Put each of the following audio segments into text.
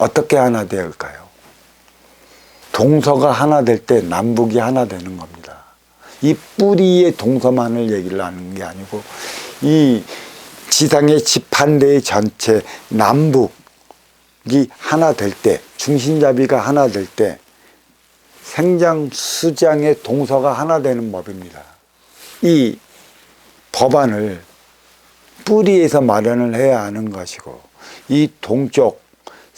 어떻게 하나 될까요? 동서가 하나 될 때 남북이 하나 되는 겁니다. 이 뿌리의 동서만을 얘기를 하는 게 아니고 이 지상의 지판대의 전체 남북이 하나 될 때, 중심잡이가 하나 될 때 생장 수장의 동서가 하나 되는 법입니다. 이 법안을 뿌리에서 마련을 해야 하는 것이고 이 동쪽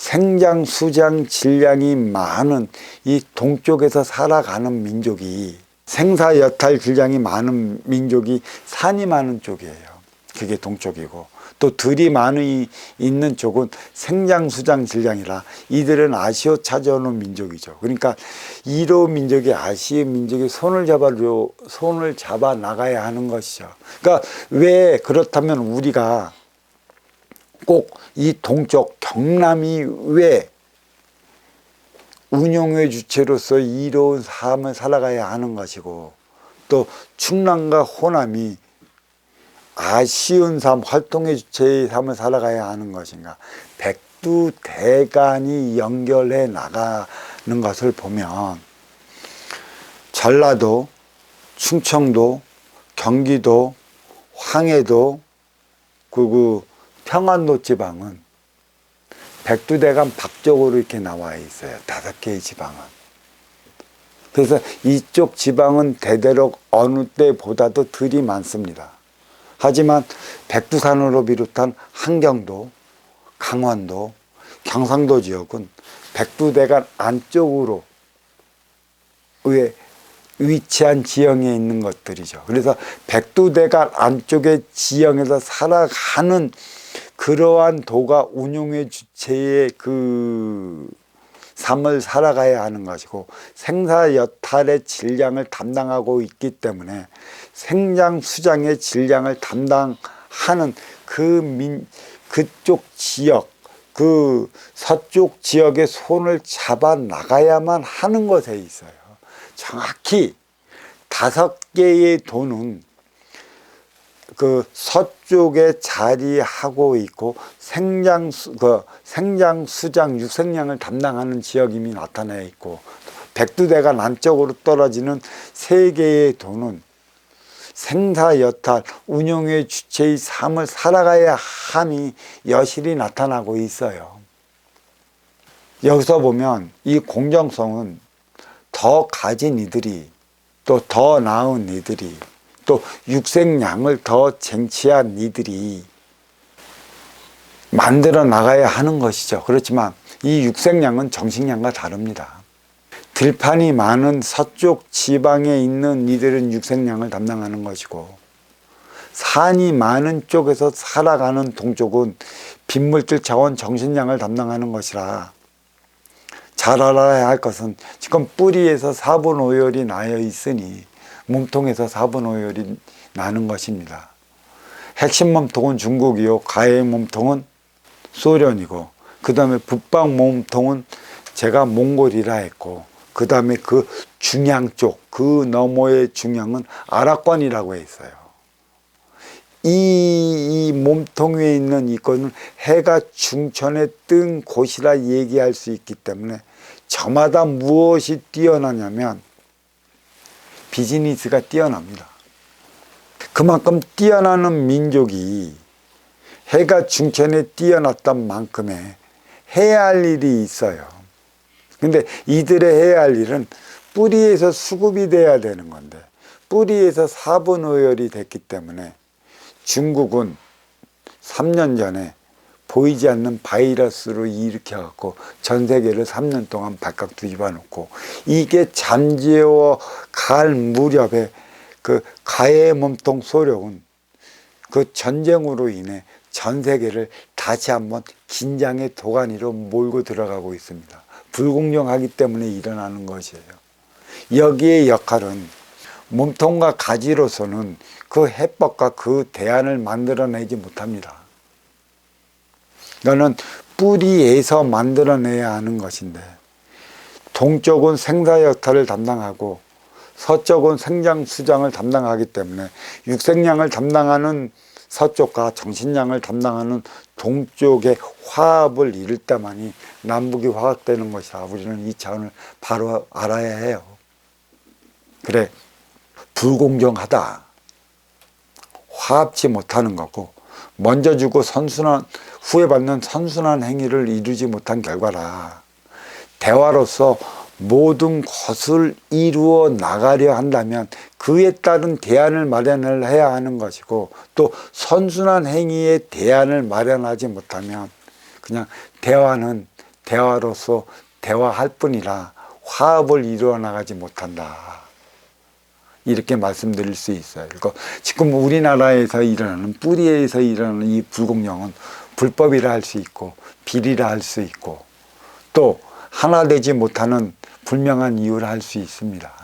생장 수장 질량이 많은 이 동쪽에서 살아가는 민족이 생사 여탈 질량이 많은 민족이 산이 많은 쪽이에요. 그게 동쪽이고 또 들이 많이 있는 쪽은 생장 수장 질량이라 이들은 아시오 찾아오는 민족이죠. 그러니까 이로 민족이 아시오 민족이 손을 잡아줘 손을 잡아 나가야 하는 것이죠. 그러니까 왜 그렇다면 우리가 꼭 이 동쪽 경남이 왜 운용의 주체로서 이로운 삶을 살아가야 하는 것이고 또 충남과 호남이 아쉬운 삶, 활동의 주체의 삶을 살아가야 하는 것인가. 백두 대간이 연결해 나가는 것을 보면 전라도, 충청도, 경기도, 황해도, 그, 그 평안도 지방은 백두대간 밖쪽으로 이렇게 나와 있어요. 다섯 개의 지방은. 그래서 이쪽 지방은 대대로 어느 때보다도 들이 많습니다. 하지만 백두산으로 비롯한 한경도, 강원도, 경상도 지역은 백두대간 안쪽으로 의 위치한 지형에 있는 것들이죠. 그래서 백두대간 안쪽의 지형에서 살아가는 그러한 도가 운용의 주체의 그 삶을 살아가야 하는 것이고 생사 여탈의 질량을 담당하고 있기 때문에 생장 수장의 질량을 담당하는 그 민, 그쪽 지역 그 서쪽 지역의 손을 잡아 나가야만 하는 것에 있어요. 정확히 다섯 개의 도는 그 서쪽에 자리하고 있고 생장 수, 그 생장 수장 육생량을 담당하는 지역임이 나타나 있고 백두대간 안쪽으로 떨어지는 세 개의 도는 생사 여탈 운용의 주체의 삶을 살아가야 함이 여실히 나타나고 있어요. 여기서 보면 이 공정성은 더 가진 이들이 또 더 나은 이들이 또 육생량을 더 쟁취한 이들이 만들어 나가야 하는 것이죠. 그렇지만 이 육생량은 정식량과 다릅니다. 들판이 많은 서쪽 지방에 있는 이들은 육생량을 담당하는 것이고 산이 많은 쪽에서 살아가는 동쪽은 빗물질 차원 정신량을 담당하는 것이라 잘 알아야 할 것은 지금 뿌리에서 사분 오열이 나여 있으니 몸통에서 사분 오열이 나는 것입니다. 핵심 몸통은 중국이요 가해 몸통은 소련이고 그 다음에 북방 몸통은 제가 몽골이라 했고 그 다음에 그 중양 쪽, 그 너머의 중양은 아랍권이라고 했어요. 이, 이 몸통 위에 있는 이거는 해가 중천에 뜬 곳이라 얘기할 수 있기 때문에 저마다 무엇이 뛰어나냐면 비즈니스가 뛰어납니다. 그만큼 뛰어나는 민족이 해가 중천에 뛰어났던 만큼의 해야 할 일이 있어요. 근데 이들의 해야 할 일은 뿌리에서 수급이 돼야 되는 건데 뿌리에서 사분오열이 됐기 때문에 중국은 3년 전에 보이지 않는 바이러스로 일으켜갖고 전 세계를 3년 동안 발칵 뒤집어 놓고 이게 잠재워 갈 무렵에 그 가해 몸통 소력은 그 전쟁으로 인해 전 세계를 다시 한번 긴장의 도가니로 몰고 들어가고 있습니다. 불공정하기 때문에 일어나는 것이에요. 여기의 역할은 몸통과 가지로서는 그 해법과 그 대안을 만들어내지 못합니다. 너는 뿌리에서 만들어내야 하는 것인데 동쪽은 생사 역할을 담당하고 서쪽은 생장 수장을 담당하기 때문에 육생량을 담당하는 서쪽과 정신량을 담당하는 동쪽의 화합을 이룰 때만이 남북이 화합되는 것이다. 우리는 이 차원을 바로 알아야 해요. 그래, 불공정하다. 화합치 못하는 거고, 먼저 주고 선순환, 후회받는 선순환 행위를 이루지 못한 결과라. 대화로서 모든 것을 이루어 나가려 한다면 그에 따른 대안을 마련을 해야 하는 것이고 또 선순환 행위에 대안을 마련하지 못하면 그냥 대화는 대화로서 대화할 뿐이라 화합을 이루어 나가지 못한다. 이렇게 말씀드릴 수 있어요. 그리고 지금 우리나라에서 일어나는 뿌리에서 일어나는 이 불공정은 불법이라 할 수 있고 비리라 할 수 있고 또 하나 되지 못하는 불명한 이유라 할수 있습니다.